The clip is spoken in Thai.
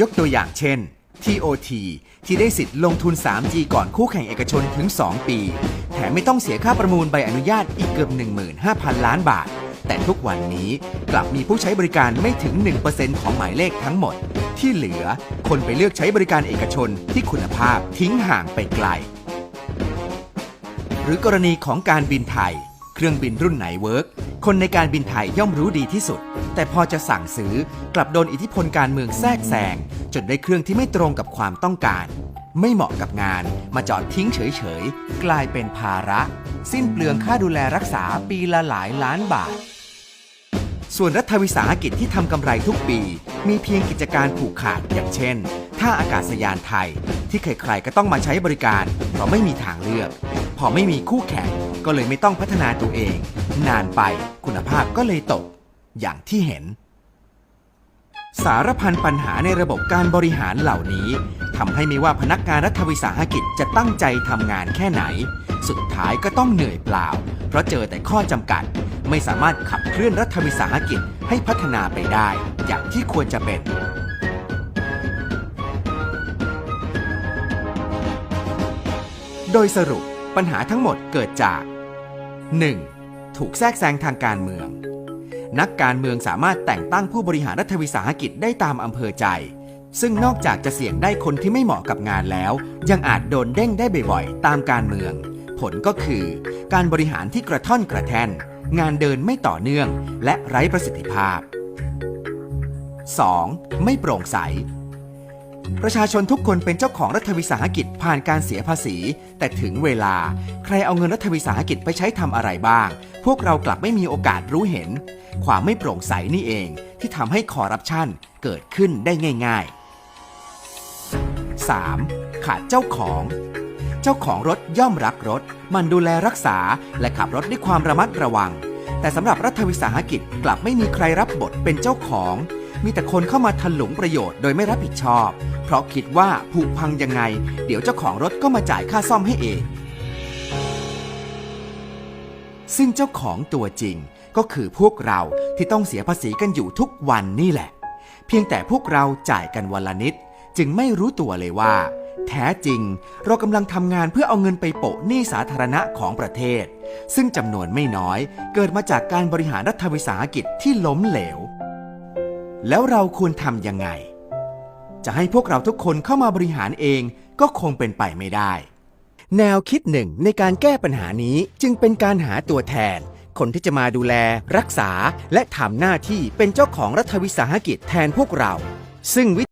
ยกตัวอย่างเช่น TOT ที่ได้สิทธิ์ลงทุน 3G ก่อนคู่แข่งเอกชนถึง 2 ปี แถมไม่ต้องเสียค่าประมูลใบอนุญาตอีกเกือบ 15,000 ล้านบาท แต่ทุกวันนี้กลับมีผู้ใช้บริการไม่ถึง 1%ของหมายเลขทั้งหมด ที่เหลือคนไปเลือกใช้บริการเอกชนที่คุณภาพทิ้งห่างไปไกล หรือกรณีของการบินไทย เครื่องบินรุ่นไหนเวิร์ก คนในการบินไทยย่อมรู้ดีที่สุด แต่พอจะสั่งซื้อกลับโดนอิทธิพลการเมืองแทรกแซงจนได้เครื่องที่ไม่ตรงกับความต้องการ ไม่เหมาะกับงานมาจอดทิ้งเฉยๆ กลายเป็นภาระ สิ้นเปลืองค่าดูแลรักษาปีละหลายล้านบาท ส่วนรัฐวิสาหกิจที่ทำกำไรทุกปี มีเพียงกิจการผูกขาดอย่างเช่นท่าอากาศยานไทย ที่ใครๆก็ต้องมาใช้บริการเพราะไม่มีทางเลือก พอไม่มีคู่แข่งก็เลยไม่ต้องพัฒนาตัวเอง นานไปคุณภาพก็เลยตก อย่างที่เห็น สารพันปัญหาในระบบการบริหารเหล่านี้ทำให้ไม่ว่าพนักงานรัฐวิสาหกิจจะตั้งใจทำงานแค่ไหน สุดท้ายก็ต้องเหนื่อยเปล่า เพราะเจอแต่ข้อจำกัด ไม่สามารถขับเคลื่อนรัฐวิสาหกิจให้พัฒนาไปได้ อย่างที่ควรจะเป็นโดยสรุปปัญหาทั้งหมดเกิดจาก 1. ถูกแทรกแซงทางการเมือง นักการเมืองสามารถแต่งตั้งผู้บริหารรัฐวิสาหกิจได้ตามอำเภอใจ ซึ่งนอกจากจะเสี่ยงได้คนที่ไม่เหมาะกับงานแล้ว ยังอาจโดนเด้งได้บ่อยๆ ตามการเมือง ผลก็คือ การบริหารที่กระท่อนกระแท่นงานเดินไม่ต่อเนื่อง และไร้ประสิทธิภาพ 2. ไม่โปร่งใส ประชาชนทุกคนเป็นเจ้าของรัฐวิสาหกิจผ่านการเสียภาษี แต่ถึงเวลา ใครเอาเงินรัฐวิสาหกิจไปใช้ทำอะไรบ้าง พวกเรากลับไม่มีโอกาสรู้เห็น ความไม่โปร่งใสนี่เอง ที่ทำให้คอร์รัปชันเกิดขึ้นได้ง่าย ๆ 3. ขาดเจ้าของ เจ้าของรถย่อมรักรถ มันดูแลรักษาและขับรถด้วยความระมัดระวัง แต่สำหรับรัฐวิสาหกิจกลับไม่มีใครรับบทเป็นเจ้าของ มีแต่คนเข้ามาถลุงประโยชน์โดยไม่รับผิดชอบ เพราะคิดว่าผูกพังยังไง เดี๋ยวเจ้าของรถก็มาจ่ายค่าซ่อมให้เอง ซึ่งเจ้าของตัวจริงก็คือพวกเราที่ต้องเสียภาษีกันอยู่ทุกวันนี่แหละ เพียงแต่พวกเราจ่ายกันวันละนิด จึงไม่รู้ตัวเลยว่า แท้จริง เรากำลังทำงานเพื่อเอาเงินไปโปะหนี้สาธารณะของประเทศ ซึ่งจำนวนไม่น้อยเกิดมาจากการบริหารรัฐวิสาหกิจที่ล้มเหลว แล้วเราควรทำยังไง จะให้พวกเราทุกคนเข้ามาบริหารเองก็คงเป็นไปไม่ได้ แนวคิดหนึ่งในการแก้ปัญหานี้จึงเป็นการหาตัวแทน คนที่จะมาดูแล รักษา และทำหน้าที่เป็นเจ้าของรัฐวิสาหกิจแทนพวกเรา ซึ่งวิ